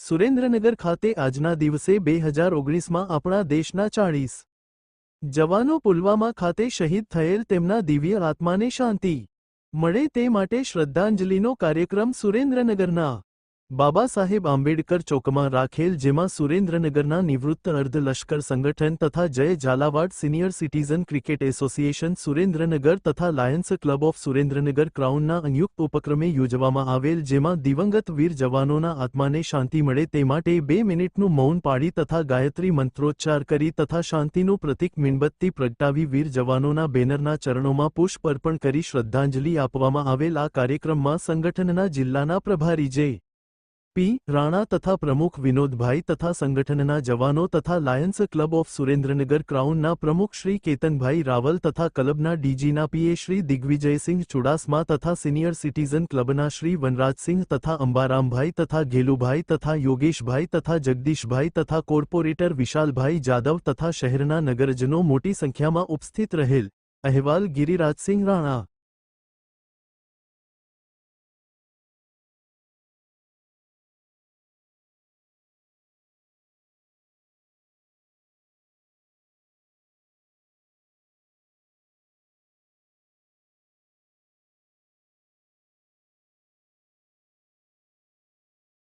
સુરેન્દ્રનગર ખાતે આજના દિવસે બે હજાર ઓગણીસમાં આપણા દેશના ચાળીસ જવાનો પુલવામા ખાતે શહીદ થયેલ તેમના દિવ્ય આત્માને શાંતિ મળે તે માટે શ્રદ્ધાંજલિનો કાર્યક્રમ સુરેન્દ્રનગરના બાબા સાહેબ આંબેડકર ચોકમાં રાખેલ જેમાં સુરેન્દ્રનગરના નિવૃત્ત અર્ધલશ્કર સંગઠન તથા Jay Zalawad senior citizen cricket association Surendranagar તથા લાયન્સ ક્લબ ઓફ સુરેન્દ્રનગર ક્રાઉનના સંયુક્ત ઉપક્રમે યોજવામાં આવેલ જેમાં દિવંગત વીર જવાનોના આત્માને શાંતિ મળે તે માટે બે મિનિટનું મૌન પાડી તથા ગાયત્રી મંત્રોચ્ચાર કરી તથા શાંતિનું પ્રતીક મીણબત્તી પ્રગટાવી વીર જવાનોના બેનરના ચરણોમાં પુષ્પ અર્પણ કરી શ્રદ્ધાંજલિ આપવામાં આવેલ આ કાર્યક્રમમાં સંગઠનના જિલ્લાના પ્રભારી જે પી રાણા તથા પ્રમુખ વિનોદભાઈ તથા સંગઠનના જવાનો તથા લાયન્સ ક્લબ ઓફ સુરેન્દ્રનગર ક્રાઉનના પ્રમુખ શ્રી કેતનભાઈ રાવલ તથા ક્લબના ડીજીના પીએ શ્રી દિગ્વિજયસિંહ ચુડાસમા તથા સિનિયર સિટીઝન ક્લબના શ્રી વનરાજસિંહ તથા અંબારામભાઈ તથા ગેલુભાઈ તથા યોગેશભાઈ તથા જગદીશભાઈ તથા કોર્પોરેટર વિશાલભાઈ જાદવ તથા શહેરના નગરજનો મોટી સંખ્યામાં ઉપસ્થિત રહેલ અહેવાલ ગિરિરાજસિંહ રાણા